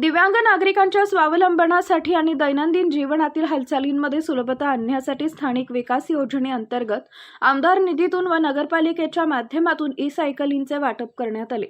दिव्यांग नागरिकांच्या स्वावलंबनासाठी आणि दैनंदिन जीवनातील हालचालींमध्ये सुलभता आणण्यासाठी स्थानिक विकास योजनेअंतर्गत आमदार निधीतून व नगरपालिकेच्या माध्यमातून ई सायकलींचे वाटप करण्यात आले.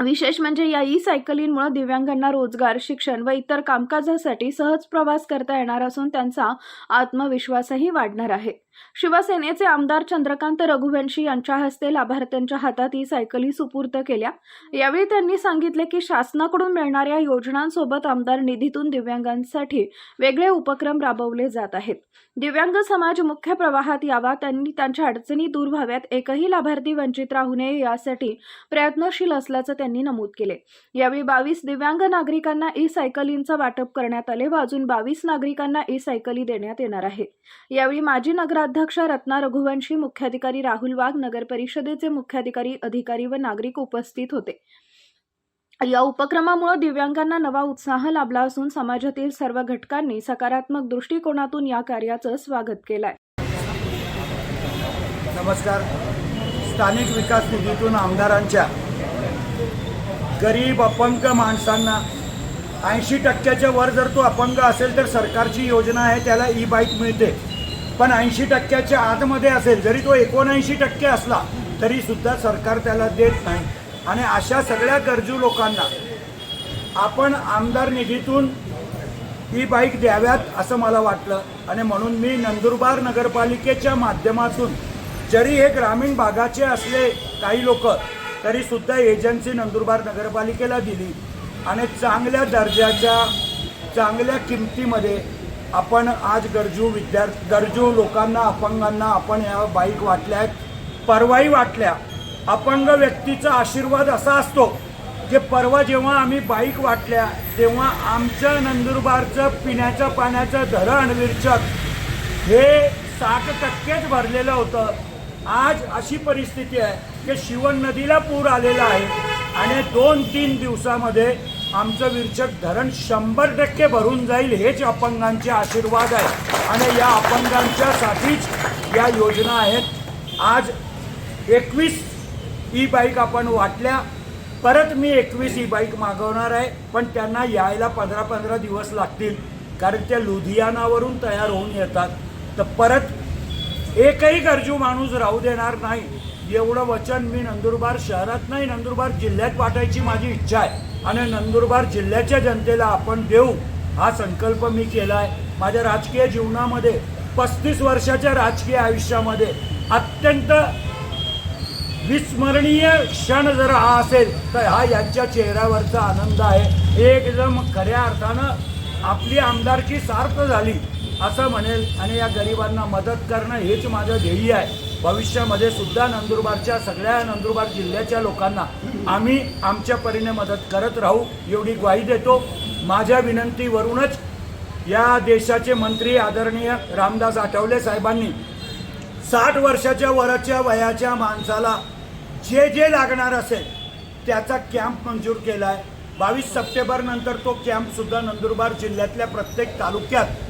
विशेष म्हणजे या ई सायकलींमुळे दिव्यांगांना रोजगार शिक्षण व इतर कामकाजासाठी सहज प्रवास करता येणार असून त्यांचा आत्मविश्वासही वाढणार आहे. शिवसेनेचे आमदार चंद्रकांत रघुवंशी यांच्या हस्ते लाभार्थ्यांच्या हातात ई सायकली सुपूर्द केल्या. यावेळी त्यांनी सांगितले की शासनाकडून मिळणाऱ्या योजनांसोबत आमदार निधीतून दिव्यांगांसाठी वेगळे उपक्रम राबवले जात आहेत. दिव्यांग समाज मुख्य प्रवाहात यावा त्यांनी त्यांच्या अडचणी दूर व्हाव्यात एकही लाभार्थी वंचित राहू नये यासाठी प्रयत्नशील असल्याचं त्यांनी नमूद केले. यावेळी बावीस दिव्यांग नागरिकांना ई सायकलींचं वाटप करण्यात आले व अजून बावीस नागरिकांना ई सायकली देण्यात येणार आहे. यावेळी माजी नगर नगराध्यक्ष रत्ना रघुवंशी मुख्याधिकारी राहुल वाघ नगर परिषदेचे मुख्याधिकारी अधिकारी व नागरिक उपस्थित होते. या उपक्रमामुळे दिव्यांगांना नवा उत्साह लाभला असून समाजातील सर्व घटकांनी सकारात्मक दृष्टिकोनातून या कार्याचं स्वागत केलंय. नमस्कार. स्थानिक विकास निधीतून आमदारांच्या गरीब अपंग माणसांना ऐंशी टक्क्याच्या वर जर तो अपंग असेल तर सरकारची योजना आहे त्याला ई बाईक मिळते. पण ऐंशी टक्क्याच्या आतमध्ये असेल जरी तो एकोणऐंशी टक्के असला तरी सुद्धा सरकार त्याला देत नाही. आणि अशा सगळ्या गरजू लोकांना आपण आमदार निधीतून ही बाईक द्याव्यात असं मला वाटलं. आणि म्हणून मी नंदुरबार नगरपालिकेच्या माध्यमातून जरी हे ग्रामीण भागाचे असले काही लोक तरी सुद्धा एजन्सी नंदुरबार नगरपालिकेला दिली. आणि चांगल्या दर्जाच्या चांगल्या किमतीमध्ये आपण आज गरजू विद्यार्थी गरजू लोकांना अपंगांना आपण या बाईक वाटल्या आहेत परवाही वाटल्या. अपंग व्यक्तीचा आशीर्वाद असा असतो की परवा जेव्हा आम्ही बाईक वाटल्या तेव्हा आमचं नंदुरबारचं पिण्याच्या पाण्याचं धरण विरचक हे साठ टक्केच भरलेलं होतं. आज अशी परिस्थिती आहे की शिवण नदीला पूर आलेला आहे आणि दोन तीन दिवसामध्ये आमचं विरचक धरण शंभर टक्के भरून जाईल हेच अपंगांचे आशीर्वाद आहे. आणि या अपंगांच्यासाठीच या योजना आहेत. आज एकवीस ई बाईक आपण वाटल्या. परत मी एकवीस ई बाईक मागवणार आहे पण त्यांना यायला पंधरा पंधरा दिवस लागतील. कारण त्या लुधियानावरून तयार होऊन येतात. तर परत एकही गरजू माणूस राहू देणार नाही. एवढं वचन मी नंदुरबार शहरात नाही नंदुरबार जिल्ह्यात वाटायची माझी इच्छा आहे. आणि नंदुरबार जिल्ह्याच्या जनतेला आपण देऊ हा संकल्प मी केला आहे माझ्या राजकीय जीवनामध्ये पस्तीस वर्षाच्या राजकीय आयुष्यामध्ये अत्यंत विस्मरणीय क्षण जर हा असेल तर हा यांच्या चेहऱ्यावरचा आनंद आहे. एकदम खऱ्या अर्थानं आपली आमदारकी सार्थ झाली. असं म्हणेल आणि या गरिबांना मदत करणं हेच माझं ध्येय आहे. भविष्यामध्ये सुद्धा नंदुरबारच्या सगळ्या नंदुरबार जिल्ह्याच्या लोकांना आम्ही आमच्या परीने मदत करत राहू एवढी ग्वाही देतो. माझ्या विनंतीवरूनच या देशाचे मंत्री आदरणीय रामदास आठवले साहेबांनी साठ वर्षाच्या वरच्या वयाच्या माणसाला जे जे लागणार असेल त्याचा कॅम्प मंजूर केला आहे बावीस सप्टेंबर नंतर तो कॅम्पसुद्धा नंदुरबार जिल्ह्यातल्या प्रत्येक तालुक्यात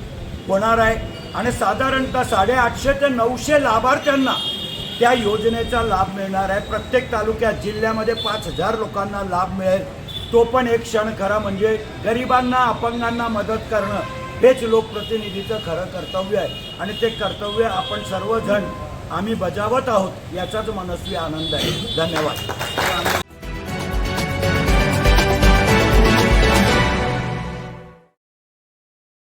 होणार आहे. आणि साधारणतः साडेआठशे ते नऊशे लाभार्थ्यांना त्या योजनेचा लाभ मिळणार आहे. प्रत्येक तालुक्यात जिल्ह्यामध्ये पाच हजार लोकांना लाभ मिळेल. तो पण एक क्षण खरा म्हणजे गरिबांना अपंगांना मदत करणं हेच लोकप्रतिनिधीचं खरं कर्तव्य आहे. आणि ते कर्तव्य आपण सर्वजण आम्ही बजावत आहोत याचाच मनस्वी आनंद आहे. धन्यवाद.